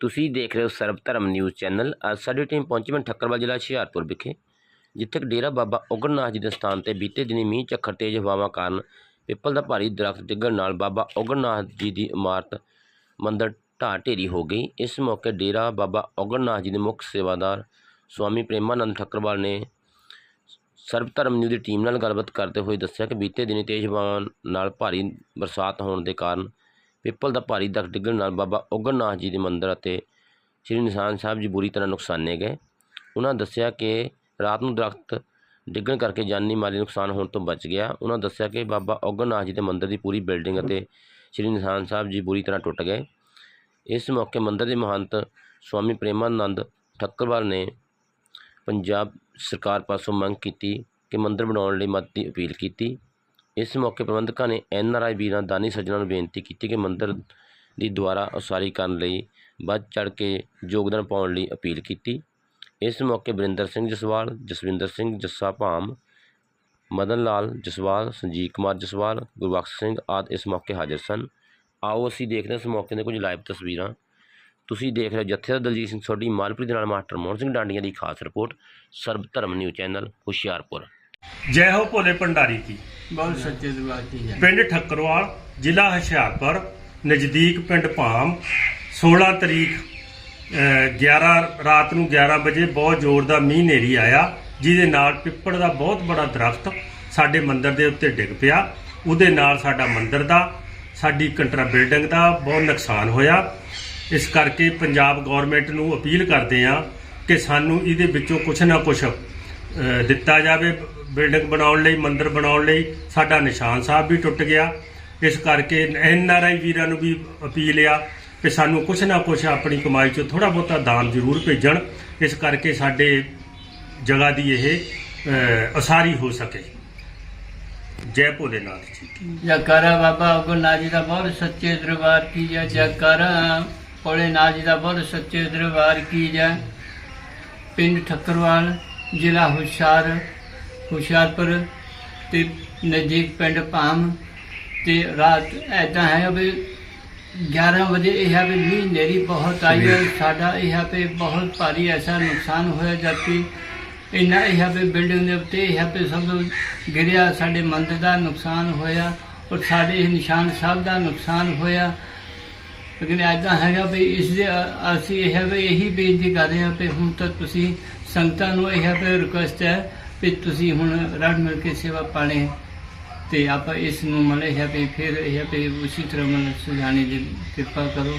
ਤੁਸੀਂ ਦੇਖ ਰਹੇ ਹੋ ਸਰਬ ਧਰਮ ਨਿਊਜ਼ ਚੈਨਲ। ਅੱਜ ਸਾਡੀ ਟੀਮ ਪਹੁੰਚੀ ਮੈਂ ਠੱਕਰਵਾਲ ਜ਼ਿਲ੍ਹਾ ਹੁਸ਼ਿਆਰਪੁਰ ਵਿਖੇ, ਜਿੱਥੇ ਕਿ ਡੇਰਾ ਬਾਬਾ ਉਗਰਨਾਥ ਜੀ ਦੇ ਸਥਾਨ ਤੇ ਬੀਤੇ ਦਿਨੀ ਮੀਂਹ ਚੱਖਰ ਤੇਜ਼ ਹਵਾਵਾਂ ਕਾਰਨ ਪਿੱਪਲ ਦਾ ਭਾਰੀ ਦਰਖਤ ਡਿੱਗਣ ਨਾਲ ਬਾਬਾ ਉਗਰਨਾਥ ਜੀ ਦੀ ਇਮਾਰਤ ਮੰਦਰ ਢਾਹ ਢੇਰੀ ਹੋ ਗਈ। ਇਸ ਮੌਕੇ ਡੇਰਾ ਬਾਬਾ ਉਗਰਨਾਥ ਜੀ ਦੇ ਮੁੱਖ ਸੇਵਾਦਾਰ ਸਵਾਮੀ ਪ੍ਰੇਮਾਨੰਦ ਠੱਕਰਵਾਲ ਨੇ ਸਰਬ ਧਰਮ ਨਿਊਜ਼ ਦੀ ਟੀਮ ਨਾਲ ਗੱਲਬਾਤ ਕਰਦੇ ਹੋਏ ਦੱਸਿਆ ਕਿ ਬੀਤੇ ਦਿਨੀ ਤੇਜ਼ ਹਵਾਵਾਂ ਨਾਲ ਭਾਰੀ ਬਰਸਾਤ ਹੋਣ ਦੇ ਕਾਰਨ ਪਿੱਪਲ ਦਾ ਭਾਰੀ ਦਰਖਤ ਡਿੱਗਣ ਨਾਲ ਬਾਬਾ ਉਗਰਨਾਥ ਜੀ ਦੇ ਮੰਦਿਰ ਅਤੇ ਸ੍ਰੀ ਨਿਸ਼ਾਨ ਸਾਹਿਬ ਜੀ ਬੁਰੀ ਤਰ੍ਹਾਂ ਨੁਕਸਾਨੇ ਗਏ। ਉਹਨਾਂ ਦੱਸਿਆ ਕਿ ਰਾਤ ਨੂੰ ਦਰਖਤ ਡਿੱਗਣ ਕਰਕੇ ਜਾਨੀ ਮਾਲੀ ਨੁਕਸਾਨ ਹੋਣ ਤੋਂ ਬਚ ਗਿਆ। ਉਹਨਾਂ ਦੱਸਿਆ ਕਿ ਬਾਬਾ ਉਗਰਨਾਥ ਜੀ ਦੇ ਮੰਦਿਰ ਦੀ ਪੂਰੀ ਬਿਲਡਿੰਗ ਅਤੇ ਸ੍ਰੀ ਨਿਸ਼ਾਨ ਸਾਹਿਬ ਜੀ ਬੁਰੀ ਤਰ੍ਹਾਂ ਟੁੱਟ ਗਏ। ਇਸ ਮੌਕੇ ਮੰਦਿਰ ਦੇ ਮਹੰਤ ਸਵਾਮੀ ਪ੍ਰੇਮਾਨੰਦ ਠੱਕਰਵਾਲ ਨੇ ਪੰਜਾਬ ਸਰਕਾਰ ਪਾਸੋਂ ਮੰਗ ਕੀਤੀ ਕਿ ਮੰਦਿਰ ਬਣਾਉਣ ਲਈ ਮਦਦ ਦੀ ਅਪੀਲ ਕੀਤੀ। ਇਸ ਮੌਕੇ ਪ੍ਰਬੰਧਕਾਂ ਨੇ ਐਨ ਆਰ ਆਈ ਵੀਰਾਂ ਦਾਨੀ ਸੱਜਣਾਂ ਨੂੰ ਬੇਨਤੀ ਕੀਤੀ ਕਿ ਮੰਦਰ ਦੀ ਦੁਆਰਾ ਉਸਾਰੀ ਕਰਨ ਲਈ ਵੱਧ ਚੜ ਕੇ ਯੋਗਦਾਨ ਪਾਉਣ ਲਈ ਅਪੀਲ ਕੀਤੀ। ਇਸ ਮੌਕੇ ਬਰਿੰਦਰ ਸਿੰਘ ਜਸਵਾਲ, ਜਸਵਿੰਦਰ ਸਿੰਘ ਜੱਸਾ ਭਾਮ, ਮਦਨ ਲਾਲ ਜਸਵਾਲ, ਸੰਜੀਵ ਕੁਮਾਰ ਜਸਵਾਲ, ਗੁਰਬਖਸ਼ ਸਿੰਘ ਆਦਿ ਇਸ ਮੌਕੇ ਹਾਜ਼ਰ ਸਨ। ਆਓ ਅਸੀਂ ਦੇਖਦੇ ਹਾਂ ਇਸ ਮੌਕੇ ਦੀਆਂ ਕੁਝ ਲਾਈਵ ਤਸਵੀਰਾਂ। ਤੁਸੀਂ ਦੇਖ ਰਹੇ ਹੋ ਜਥੇਦਾਰ ਦਲਜੀਤ ਸਿੰਘ ਸੋਢੀ, ਮਾਲਪੁਰੀ ਦੇ ਨਾਲ ਮਾਸਟਰ ਮੋਹਨ ਸਿੰਘ ਡਾਂਡੀਆਂ ਦੀ ਖਾਸ ਰਿਪੋਰਟ ਸਰਬ ਧਰਮ ਨਿਊਜ਼ ਚੈਨਲ ਹੁਸ਼ਿਆਰਪੁਰ। ਜੈ ਹੋ ਭੋਲੇ ਭੰਡਾਰੀ ਕੀ। ਬਹੁਤ ਸੱਚੇ ਦਰਬਾਰ ਹੈ ਪਿੰਡ ਠੱਕਰਵਾਲ ਜ਼ਿਲ੍ਹਾ ਹੁਸ਼ਿਆਰਪੁਰ ਨਜ਼ਦੀਕ ਪਿੰਡ ਭਾਮ 16 ਤਰੀਕ ਅਹ, 11 ਰਾਤ ਨੂੰ 11 ਵਜੇ ਬਹੁਤ ਜ਼ੋਰ ਦਾ ਮੀਂਹ ਨੇਰੀ ਆਇਆ ਜਿਹਦੇ ਨਾਲ ਪਿੱਪੜ ਦਾ ਬਹੁਤ ਬੜਾ ਦਰਖਤ ਸਾਡੇ ਮੰਦਿਰ ਦੇ ਉੱਤੇ ਡਿੱਗ ਪਿਆ। ਉਹਦੇ ਨਾਲ ਸਾਡਾ ਮੰਦਿਰ ਦਾ ਸਾਡੀ ਕੰਟਰਾ ਬਿਲਡਿੰਗ ਦਾ ਬਹੁਤ ਨੁਕਸਾਨ ਹੋਇਆ। ਇਸ ਕਰਕੇ ਪੰਜਾਬ ਗਵਰਨਮੈਂਟ ਨੂੰ ਅਪੀਲ ਕਰਦੇ ਆ ਕਿ ਸਾਨੂੰ ਇਹਦੇ ਵਿੱਚੋਂ ਕੁਛ ਨਾ ਕੁਛ ਅਹ ਦਿੱਤਾ ਜਾਵੇ। ਬਿਲਡਿੰਗ ਬਣਾਉਣ ਲਈ ਮੰਦਿਰ ਬਣਾਉਣ ਲਈ ਸਾਡਾ ਨਿਸ਼ਾਨ ਸਾਹਿਬ ਵੀ ਟੁੱਟ ਗਿਆ। ਇਸ ਕਰਕੇ ਐਨ ਆਰ ਆਈ ਵੀਰਾਂ ਨੂੰ ਵੀ ਅਪੀਲ ਆ ਕਿ ਸਾਨੂੰ ਕੁਛ ਨਾ ਕੁਛ ਆਪਣੀ ਕਮਾਈ ਚੋਂ ਥੋੜਾ ਬਹੁਤਾ ਦਾਨ ਜ਼ਰੂਰ ਭੇਜਣ। ਇਸ ਕਰਕੇ ਸਾਡੇ ਜਗ੍ਹਾ ਦੀ ਇਹ ਅਹ, ਉਸਾਰੀ ਹੋ ਸਕੇ। ਜੈ ਭੋਲੇਨਾਥ ਜੀ। ਕੀ ਜੈਕਾਰਾ ਬਾਬਾ ਉਗਰਨਾਥ ਜੀ ਦਾ ਬਹੁਤ ਸੱਚੇ ਦਰਬਾਰ ਕੀ ਜੈ? ਜੈਕਾਰਾ ਭੋਲੇਨਾਥ ਜੀ ਦਾ ਬਹੁਤ ਸੱਚੇ ਦਰਬਾਰ ਕੀ ਜੈ? ਪਿੰਡ ਠੱਕਰਵਾਲ ਜ਼ਿਲ੍ਹਾ ਹੁਸ਼ਿਆਰ ਹੁਸ਼ਿਆਰਪੁਰ ਤੇ ਨਜ਼ਦੀਕ ਪਿੰਡ ਭਾਮ ਤੇ ਰਾਤ ਐਦਾਂ ਹੈ ਵੀ 11 ਵਜੇ ਇਹ ਹੈ ਵੀ ਮੀਂਹ ਨੇਰੀ ਬਹੁਤ ਆਈ ਹੈ। ਸਾਡਾ ਇਹ ਹੈ ਵੀ ਬਹੁਤ ਭਾਰੀ ਐਸਾ ਨੁਕਸਾਨ ਹੋਇਆ ਜਦਕਿ ਇੰਨਾ ਇਹ ਹੈ ਵੀ ਬਿਲਡਿੰਗ ਦੇ ਉੱਤੇ ਇਹ ਹੈ ਵੀ ਸਭ ਤੋਂ ਗਿਰਿਆ ਸਾਡੇ ਮੰਦਿਰ ਦਾ ਨੁਕਸਾਨ ਹੋਇਆ ਔਰ ਸਾਡੇ ਇਹ ਨਿਸ਼ਾਨ ਸਾਹਿਬ ਦਾ ਨੁਕਸਾਨ ਹੋਇਆ। ਲੇਕਿਨ ਐਦਾਂ ਹੈਗਾ ਵੀ ਇਸ ਦੇ ਅਸੀਂ ਇਹ ਹੈ ਵੀ ਇਹੀ ਬੇਨਤੀ ਕਰ ਰਹੇ ਹਾਂ ਕਿ ਹੁਣ ਤੱਕ ਤੁਸੀਂ ਸੰਗਤਾਂ ਨੂੰ ਇਹ ਹੈ ਵੀ ਰਿਕੁਐਸਟ ਹੈ ਵੀ ਤੁਸੀਂ ਹੁਣ ਰਲ ਮਿਲ ਕੇ ਸੇਵਾ ਪਾਣੇ ਤੇ ਆਪਾਂ ਇਸ ਨੂੰ ਮਲੇ ਹੈ ਵੀ ਫਿਰ ਇਹ ਹੈ ਵੀ ਉਸੇ ਤਰ੍ਹਾਂ ਮਨ ਸੁਝਾਣੇ ਦੀ ਕਿਰਪਾ ਕਰੋ।